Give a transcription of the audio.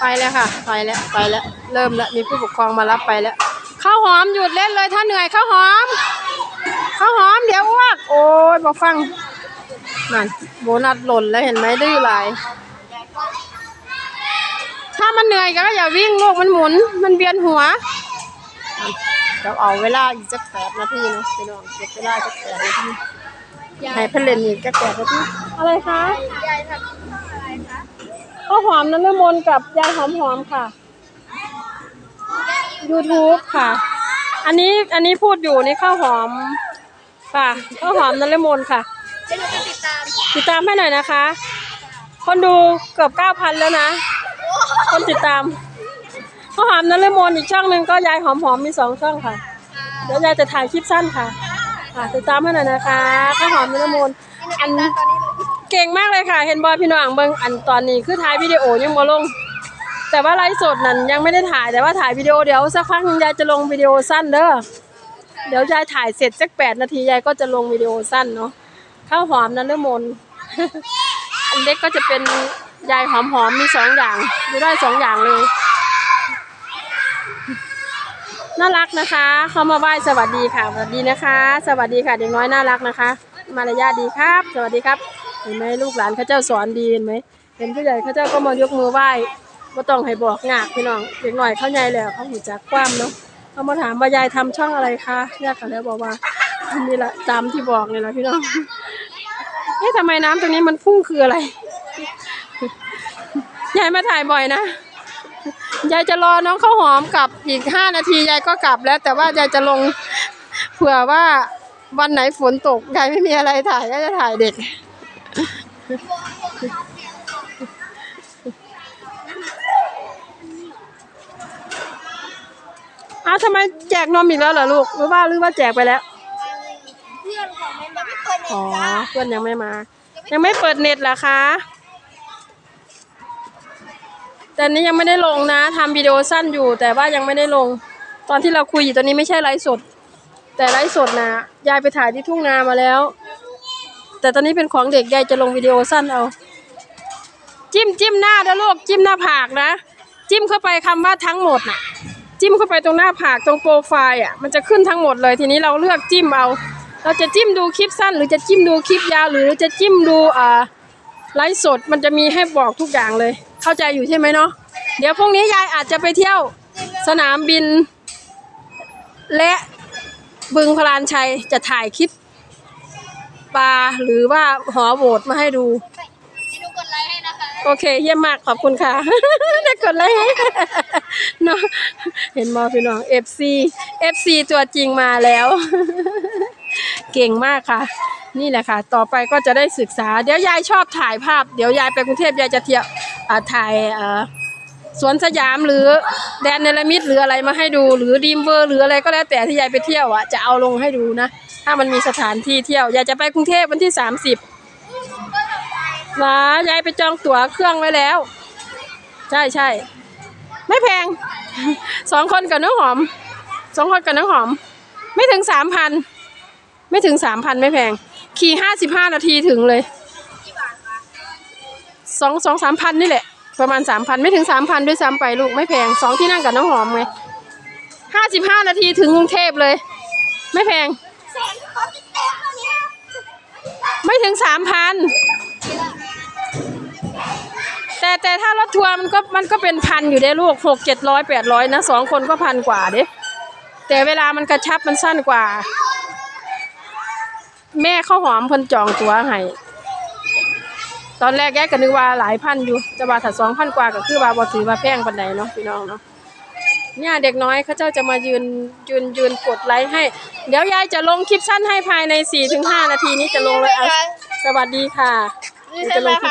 ไปแล้วค่ะ ไปแล้วไปแล้ว เริ่มแล้วมีผู้ปกครองมารับไปแล้วข้าวหอมหยุดเล่นเลยถ้าเหนื่อยข้าวหอมข้าวหอมเดี๋ยวอ้วกโอ้ยบอกฟังนั่นโบนัสหล่นแล้วเห็นไหมดื้อหลายถ้ามันเหนื่อยก็อย่าวิ่งลูกมันหมุน มันเบียนหัวเดี๋ยวเอาเวลาอีกสักแปดนาทีเนาะพี่น้องเก็บเวลาสักแปดนาทีให้เพื่อนเล่นอีกสักแปดนาทีอะไรคะยายทำอะไรคะ ข้าวหอมนั้นมนต์กับยายหอมหอมค่ะ YouTube ค่ะ อันนี้อันนี้พูดอยู่นี่ข้าวหอมค่ะข้าวหอมนันเลมนต์ค่ะ ให้หนูไปติดตามติดตามให้หน่อยนะคะ คนดูเกือบเก้าพันแล้วนะ คนติดตามข้าวหอมนันเลมนต์อีกช่องหนึ่งก็ยายหอมหอมมีสองช่องค่ะ เดี๋ยวยายจะถ่ายคลิปสั้นค่ะ ค่ะติดตามให้หน่อยนะคะข้าวหอมนันเลมนต์อัน ตอนนี้เรา เก่งมากเลยค่ะ เห็นบอยพี่น้องเบิ่งอันตอนนี้คือถ่ายวิดีโอยังบ่ลง แต่ว่าไลฟ์สดนั่นยังไม่ได้ถ่ายแต่ว่าถ่ายวิดีโอเดี๋ยวสักพักนึงยายจะลงวิดีโอสั้นเด้อเดี๋ยวยายถ่ายเสร็จสักแปดนาทียายก็จะลงวิดีโอสั้นเนาะข้าวหอมนันเรมนอันเล็กก็จะเป็นยายหอมหอมมีสองอย่างดูได้สองอย่างเลยน่ารักนะคะเขามาไหว้สวัสดีค่ะสวัสดีนะคะ สวัสดีค่ะเด็กน้อยน่ารักนะคะ มารยาดีครับ สวัสดีครับ เห็นไหมลูกหลานเขาเจ้าสอนดีเห็นไหมเห็นผู้ใหญ่เขาเจ้าก็มายกมือไหว้ไม่ต้องให้บอกงากพี่น้องเด็กหน่อยเขาใหญ่แล้วเขาหูจักความเนาะเขามาถามว่ายายทำช่องอะไรคะยายก็แล้วบอกว่านี่แหละตามที่บอกเลยนะพี่น้องเอ๊ะทำไมน้ำตรงนี้มันพุ่งคืออะไรยายมาถ่ายบ่อยนะยายจะรอน้องข้าวหอมกลับอีกห้านาทียายก็กลับแล้ว แต่ว่ายายจะลงเผื่อว่าวันไหนฝนตกยายไม่มีอะไรถ่ายก็จะถ่ายเด็ก อ้าวทำไมแจกนมอีกแล้วเหรอลูกหรือว่าหรือว่าแจกไปแล้ว เพื่อนของแม่ยังไม่เปิดเน็อ๋อ ตจ้าเพื่อนยังไม่มา ยังไม่เปิดเน็ตเหรอคะ แต่นี้ยังไม่ได้ลงนะทำวิดีโอสั้นอยู่ แต่ว่ายังไม่ได้ลง ตอนที่เราคุยอยู่ตอนนี้ไม่ใช่ไลฟ์สด แต่ไลฟ์สดนะยายไปถ่ายที่ทุ่งนามาแล้ว แต่ตอนนี้เป็นของเด็กยายจะลงวิดีโอสั้นเอา จิ้มจิ้มหน้านะลูกจิ้มหน้าผากนะ จิ้มเข้าไปคำว่าทั้งหมดน่ะ จิ้มเข้าไปตรงหน้าผากตรงโปรไฟล์อะมันจะขึ้นทั้งหมดเลยทีนี้เราเลือกจิ้มเอา เราจะจิ้มดูคลิปสั้น หรือจะจิ้มดูคลิปยาวหรือจะจิ้มดูอ่าไลฟ์สดมันจะมีให้บอกทุกอย่างเลย เข้าใจอยู่ใช่ไหมเนาะเดี๋ยวพรุ่งนี้ยายอาจจะไปเที่ยวสนามบิน และบึงพลานชัยจะถ่ายคลิป ปลาหรือว่าหอโบดมาให้ดูให้หนูกดไลค์ให้นะคะโอเค เยี่ยมมากขอบคุณค่ะ ได้กดไลค์ให้เนาะเห็นมอพี่น้อง FC FC ตัวจริงมาแล้ว เก่งมากค่ะ นี่แหละค่ะ ต่อไปก็จะได้ศึกษา เดี๋ยวยายชอบถ่ายภาพ เดี๋ยวยายไปกรุงเทพยายจะเที่ยวอ่าถ่ายอ่า สวนสยามหรือแดนเนลมิดหรืออะไรมาให้ดู หรือดีมเวอร์หรืออะไรก็แล้วแต่ที่ยายไปเที่ยวอะจะเอาลงให้ดูนะ ถ้ามันมีสถานที่เที่ยวอยากจะไปกรุงเทพวันที่สามสิบนะยายไปจองตั๋วเครื่องไว้แล้ว ใช่ใช่ไม่แพงสองคนกับน้องหอมสองคนกับน้องหอม ไม่ถึงสามพันไม่ถึงสามพันไม่แพง ขี่ห้าสิบห้านาทีถึงเลยสองสองสามพันนี่แหละ ประมาณสามพันไม่ถึงสามพันด้วยซ้ำไปลูกไม่แพงสองที่นั่งกับน้องหอมไงห้าสิบห้านาทีถึงกรุงเทพเลย ไม่แพง ไม่ถึงสามพันแต่แต่ถ้ารถทัวร์มันก็มันก็เป็นพันอยู่ได้ลูกหกเจ็ดร้อยแปดร้อยนะสองคนก็พันกว่าเด้แต่เวลามันกระชับมันสั้นกว่า แม่ข้าวหอมเพิ่นจองตั๋วให้ ตอนแรกแกก็นึกว่าหลายพันอยู่จะว่าถัดสองพันกว่าก็คือว่าบอถือว่าแพงปานใดเนาะพี่น้องเนาะเนี่ยเด็กน้อยเขาเจ้าจะมายืนยืนยืนกดไลค์ให้ เดี๋ยวยายจะลงคลิปสั้นให้ภายในสี่ถึงห้านาทีนี้จะลงเลยอะสวัสดีค่ะจะลงคลิป